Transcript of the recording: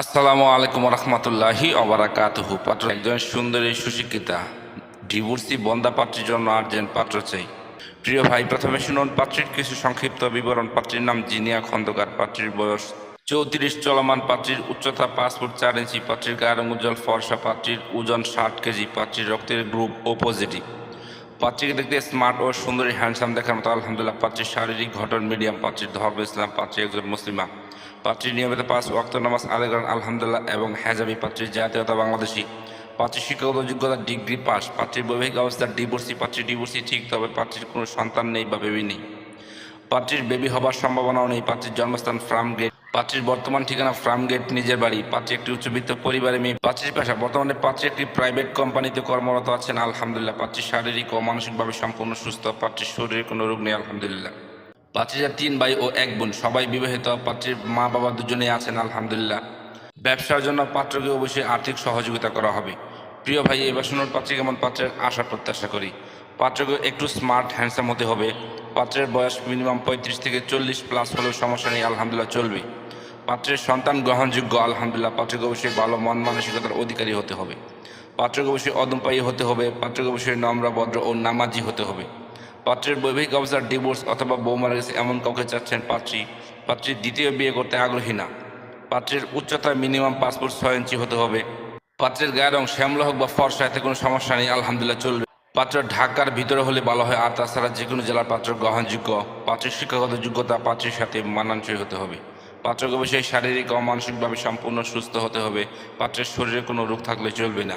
আসসালামু আলাইকুম রহমতুল্লাহি অবরাকাতুহু পাত্র, একজন সুন্দরী সুশিক্ষিতা, ডিভোর্সি বন্দা পাত্রীর জন্য আর্জেন্ট পাত্র চাই। প্রিয় ভাই, প্রথমে শুনুন পাত্রীর কিছু সংক্ষিপ্ত বিবরণ। পাত্রীর নাম জিনিয়া খন্দকার। পাত্রীর বয়স চৌত্রিশ, চলমান পাত্রীর উচ্চতা পাঁচ ফুট চার ইঞ্চি। পাত্রীর গায়ের উজ্জ্বল ফর্সা পাত্রীর ওজন ষাট কেজি। পাত্রীর রক্তের গ্রুপ ও পজিটিভ। পাত্রীকে দেখতে স্মার্ট ও সুন্দরী, হ্যান্ডসাম দেখার মতো। আলহামদুলিল্লাহ, পাত্রীর শারীরিক ঘটন মিডিয়াম। পাত্রীর ধর্ম ইসলাম। পাত্রী একজন মুসলিমা। পাত্রী নিয়মিত পাঁচ ওয়াক্ত নামাজ আদায় করেন, আলহামদুলিল্লাহ, এবং হেজাবি পাত্রীর জাতীয়তা বাংলাদেশি। পাত্রীর শিক্ষাগত যোগ্যতা ডিগ্রি পাস। পাত্রীর বৈবাহিক অবস্থা ডিভোর্সি। পাত্রী ডিভোর্সি ঠিক, তবে পাত্রীর কোনো সন্তান নেই বা বেবি নেই। পাত্রীর বেবি হবার সম্ভাবনাও নেই। পাত্রীর জন্মস্থান ফার্ম গেট। পাত্রীর বর্তমান ঠিকানা ফার্ম গেট, নিজের বাড়ি। পাত্রী একটি উচ্চবিত্ত পরিবারে মেয়ে। পাত্রীর পেশা। বর্তমানে পাত্রী একটি প্রাইভেট কোম্পানিতে কর্মরত আছেন। আলহামদুলিল্লাহ পাত্রীর শারীরিক ও মানসিকভাবে সম্পূর্ণ সুস্থ। পাত্রীর শরীরে কোনো রোগ নেই, আলহামদুলিল্লাহ। পাত্রীরা তিন ভাই ও এক বোন, সবাই বিবাহিত, পাত্রীর মা বাবা দুজনেই আছেন, আলহামদুলিল্লাহ। ব্যবসার জন্য পাত্রকে অবশ্যই আর্থিক সহযোগিতা করা হবে। প্রিয় ভাই, এবার শুনুন পাত্রী কেমন পাত্রের আশা প্রত্যাশা করি। পাত্রকে একটু স্মার্ট, হ্যান্ডসাম হতে হবে। পাত্রের বয়স মিনিমাম পঁয়ত্রিশ থেকে চল্লিশ প্লাস হলেও সমস্যা নেই, আলহামদুলিল্লাহ চলবে। পাত্রের সন্তান গ্রহণযোগ্য, আলহামদুলিল্লাহ। পাত্রকে অবশ্যই ভালো মন মানসিকতার অধিকারী হতে হবে। পাত্রকে অবশ্যই অদম্পায়ী হতে হবে। পাত্রকে অবশ্যই নম্র, ভদ্র ও নামাজি হতে হবে। পাত্রের বৈবাহিক অবস্থার ডিভোর্স অথবা বউ মারা গেছে এমন কাউকে চাচ্ছেন পাত্রী। পাত্রীর দ্বিতীয় বিয়ে করতে আগ্রহী না। পাত্রের উচ্চতা মিনিমাম পাসপোর্ট ছয় ইঞ্চি হতে হবে। পাত্রের গায়ের রং শ্যামলা হোক বা ফর্সা, এতে কোনো সমস্যা নেই, আলহামদুলিল্লাহ চলবে। পাত্র ঢাকার ভিতরে হলে ভালো হয়, আর তাছাড়া যে কোনো জেলার পাত্র গ্রহণযোগ্য। পাত্রের শিক্ষাগত যোগ্যতা পাত্রের সাথে মানানসই হতে হবে। পাত্রকে অবশ্যই শারীরিক ও মানসিকভাবে সম্পূর্ণ সুস্থ হতে হবে। পাত্রের শরীরে কোনো রোগ থাকলে চলবে না।